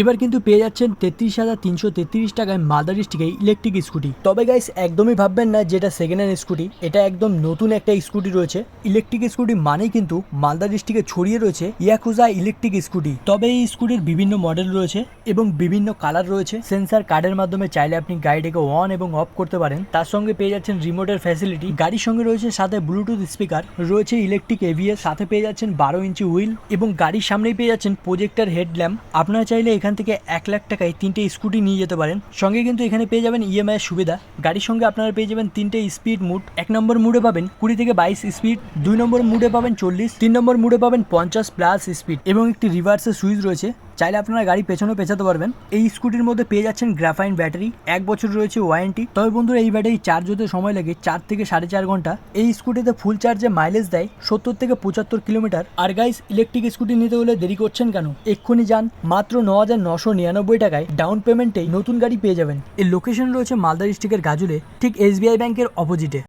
এবার কিন্তু পেয়ে যাচ্ছেন তেত্রিশ হাজার তিনশো তেত্রিশ টাকায় মালদা ডিস্ট্রিক্টে ইলেকট্রিক স্কুটি তবে গাইস একদমই ভাববেন না যেটা সেকেন্ড হ্যান্ড স্কুটি এটা একদম নতুন একটা স্কুটি রয়েছে। ইলেকট্রিক স্কুটি মানেই কিন্তু মালদা ডিস্ট্রিক্টে ছড়িয়ে রয়েছে ইয়াকুজা ইলেকট্রিক স্কুটি তবে এই স্কুটির বিভিন্ন মডেল রয়েছে এবং বিভিন্ন কালার রয়েছে। সেন্সার কার্ডের মাধ্যমে চাইলে আপনি গাড়িটাকে অন এবং অফ করতে পারেন। তার সঙ্গে পেয়ে যাচ্ছেন রিমোটের ফ্যাসিলিটি গাড়ির সঙ্গে রয়েছে সাথে ব্লুটুথ স্পিকার রয়েছে ইলেকট্রিক এভিএস সাথে পেয়ে যাচ্ছেন বারো ইঞ্চি হুইল এবং গাড়ির সামনেই পেয়ে যাচ্ছেন প্রজেক্টর হেডল্যাম্প আপনারা চাইলে এখান থেকে এক লাখ টাকায় তিনটে স্কুটি নিয়ে যেতে পারেন। সঙ্গে কিন্তু এখানে পেয়ে যাবেন ইএমআই এর সুবিধা। গাড়ির সঙ্গে আপনারা পেয়ে যাবেন তিনটে স্পিড মুড এক নম্বর মুডে পাবেন কুড়ি থেকে বাইশ স্পিড দুই নম্বর মুডে পাবেন চল্লিশ, তিন নম্বর মুডে পাবেন পঞ্চাশ প্লাস স্পিড এবং একটি রিভার্সের সুইচ রয়েছে। চাইলে আপনারা গাড়ি পেছনে পেছাতে পারবেন। এই স্কুটির মধ্যে পেয়ে যাচ্ছেন গ্রাফাইন ব্যাটারি, এক বছর রয়েছে ওয়ারেন্টি তবে বন্ধুরা, এই ব্যাটারি চার্জ হতে সময় লাগে চার থেকে সাড়ে চার ঘণ্টা। এই স্কুটিতে ফুল চার্জে মাইলেজ দেয় সত্তর থেকে পঁচাত্তর কিলোমিটার। আর গাইস ইলেকট্রিক স্কুটি নিতে হলে দেরি করছেন কেন? এক্ষুনি যান, মাত্র ন হাজার নশো নিরানব্বই টাকায় ডাউন পেমেন্টেই নতুন গাড়ি পেয়ে যাবেন। এর লোকেশন রয়েছে মালদা ডিস্ট্রিক্টের গাজুলে, ঠিক এসবিআই ব্যাংকের অপোজিটে